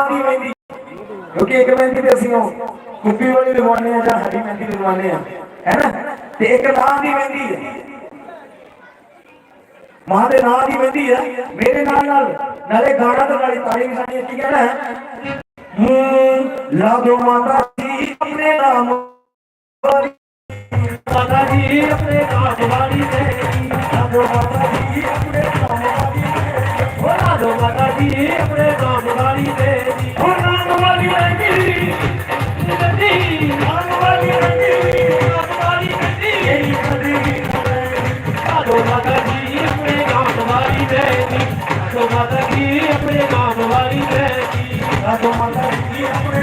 ਨਾਂ ਦੀ ਮਹਿੰਦੀ। ਕਿਉਂਕਿ ਇੱਕ ਮਹਿੰਦੀ ਤੇ ਅਸੀਂ ਉਹ ਕੁੱਪੀ ਵਾਲੀ ਲਗਵਾਉਂਦੇ ਆ ਜਾਂ ਹਰੀ ਮਹਿੰਦੀ ਲਗਵਾਉਂਦੇ ਆ ਹੈ ਨਾ? ਤੇ ਇੱਕ ਨਾਂ ਦੀ ਮਹਿੰਦੀ ਹੈ। ਮਾਂ ਦੇ ਨਾਂ ਦੀ ਮਹਿੰਦੀ ਹੈ। ਮੇਰੇ ਨਾਲ ਨਾਲ, ਨਾਲੇ ਗਾਣਾ ਤੇ ਨਾਲੇ ਤਾੜੀ ਵੀ ਸਾਡੀ ਕੀ ਕਹਿਣਾ ਹੈ? ਹੂੰ, ਲਾ ਦੋ ਮਾਤਾ ਜੀ ਆਪਣੇ ਨਾਮ ਮਾਤਾ ਜੀ ਆਪਣੇ ਨਾਮ ਵਾਲੀ ਦੇ ਲਾ ਦੋ ਮਾਤਾ ਜੀ ਆਪਣੇ ਨਾਮ ਵਾਲੀ ਹੋ। ਲਾ ਦੋ ਮਾਤਾ ਜੀ ਆਪਣੇ ਨਾਮ ਵਾਲੀ ਦੇ ਉਹ ਨਾਮ ਵਾਲੀ ਮਹਿੰਦੀ ਗੱਡੀ ਨਾਮ ਵਾਲੀ ਮਹਿੰਦੀ ਨਾਮ ਵਾਲੀ ਗੱਡੀ ਇਹ ਕਦੇ ਵੀ ਲਾ ਦੋ ਮਾਤਾ ਜੀ, ਆਪਣੇ ਨਾਮ ਵਾਲੀ ਦੇ ਲਾ ਦੋ ਮਾਤਾ ਜੀ, ਆਪਣੇ ਨਾਮ ਵਾਲੀ ਦੇ ਲਾ ਦੋ ਮਾਤਾ ਜੀ, ਆਪਣੇ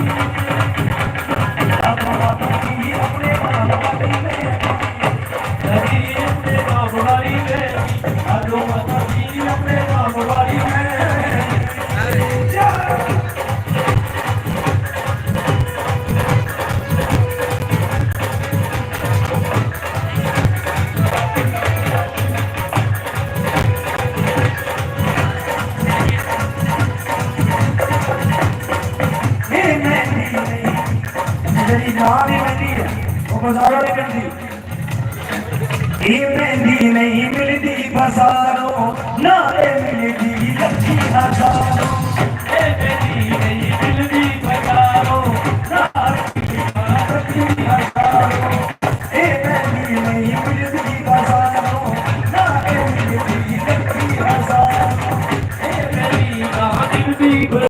तेरी जान ही मिली है वो बाजारों ही मिली नहीं मिलती बाजारों ना ये मिलती लच्छी हज़ारों ये मेहंदी नहीं मिलती बाजारों ना लच्छी हज़ारों ये मेहंदी नहीं मिलती बाजारों ना ये मिलती